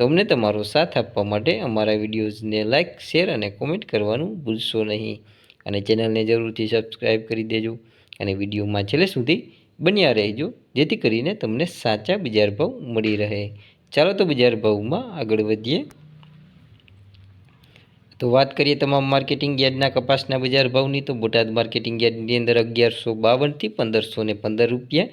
તો અમને તમારો સાથ આપવા માટે અમારા વિડીયોઝને લાઇક શેર અને કોમેન્ટ કરવાનું ભૂલશો નહીં. અને ચેનલને જરૂરથી સબસ્ક્રાઈબ કરી દેજો અને વિડીયોમાં છેલ્લે સુધી બન્યા રહેજો, જેથી કરીને તમને સાચા બજાર ભાવ મળી રહે. ચાલો તો બજાર ભાવમાં આગળ વધીએ. તો વાત કરીએ તમામ માર્કેટિંગ યાર્ડના કપાસના બજાર ભાવની, તો બોટાદ માર્કેટિંગ યાર્ડની અંદર અગિયારસો બાવનથી પંદરસો ને પંદર રૂપિયા,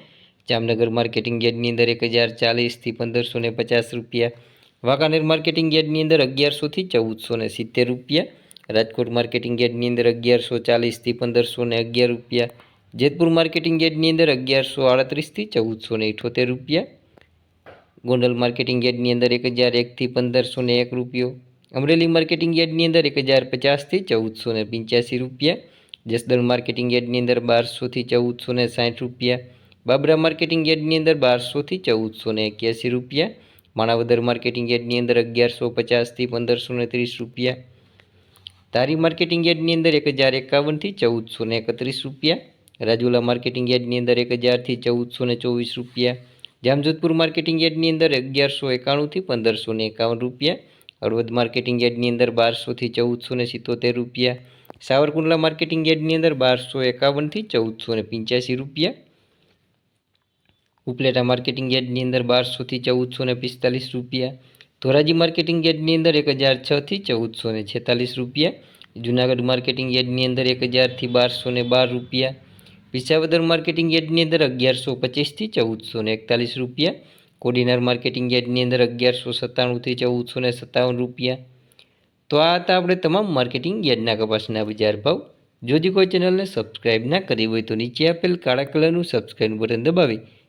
જામનગર માર્કેટિંગ યાર્ડની અંદર એક હજાર ચાલીસથી પંદરસો ને પચાસ રૂપિયા વાંકાનેર માર્કેટિંગ યાર્ડની અંદર અગિયારસોથી ચૌદસો ને સિત્તેર રૂપિયા, રાજકોટ માર્કેટિંગ યાર્ડની અંદર અગિયારસો ચાલીસથી પંદરસો ને અગિયાર રૂપિયા, જેતપુર માર્કેટિંગ યાર્ડની અંદર અગિયારસો આડત્રીસથી ચૌદસો ને ઇઠોતેર રૂપિયા, ગોંડલ માર્કેટિંગ યાર્ડની અંદર એક હજાર એકથી પંદરસો ને એક રૂપિયો, અમરેલી માર્કેટિંગ યાર્ડની અંદર એક હજાર પચાસથી ચૌદસો ને પંચ્યાસી રૂપિયા, જસદણ માર્કેટિંગ યાર્ડની અંદર બારસોથી ચૌદસો ને સાઠ રૂપિયા, બાબરા માર્કેટિંગ યાર્ડની અંદર બારસોથી ચૌદસો ને એક્યાસી રૂપિયા માણાવદર માર્કેટિંગ યાર્ડની અંદર અગિયારસો પચાસથી પંદરસો ને ત્રીસ રૂપિયા. ધારી માર્કેટિંગ યાર્ડની અંદર એક હજાર એકાવનથી ચૌદસો ને એકત્રીસ રૂપિયા. રાજુલા માર્કેટિંગ યાર્ડની અંદર એક હજારથી ચૌદસો ને ચોવીસ રૂપિયા. જામજોધપુર માર્કેટિંગ યાર્ડની અંદર અગિયારસો એકાણુંથી પંદરસો ને એકાવન રૂપિયા. હળવદ માર્કેટિંગ યાર્ડની અંદર બારસોથી ચૌદસો ને સિત્તોતેર રૂપિયા. સાવરકુંડલા માર્કેટિંગ યાર્ડની અંદર બારસો એકાવનથી ચૌદસો ને પંચ્યાસી રૂપિયા. ઉપલેટા માર્કેટિંગ યાર્ડની અંદર બારસોથી ચૌદસો ને પિસ્તાલીસ રૂપિયા. ધોરાજી માર્કેટિંગ યાર્ડની અંદર એક હજાર છથી ચૌદસો ને છેતાલીસ રૂપિયા. જુનાગઢ માર્કેટિંગ યાર્ડની અંદર એક હજારથી બારસો ને બાર રૂપિયા. વિસાવદર માર્કેટિંગ યાર્ડની અંદર અગિયારસો પચીસથી ચૌદસો ને એકતાલીસ રૂપિયા. કોડીનાર માર્કેટિંગ યાર્ડની અંદર અગિયારસો સત્તાણુંથી ચૌદસો ને સત્તાવન રૂપિયા. તો આ હતા આપણે તમામ માર્કેટિંગ યાર્ડના કપાસના બજાર ભાવ. જો કોઈ ચેનલને સબસ્ક્રાઇબ ના કરી હોય તો નીચે આપેલ કાળા કલરનું સબસ્ક્રાઇબ બટન દબાવી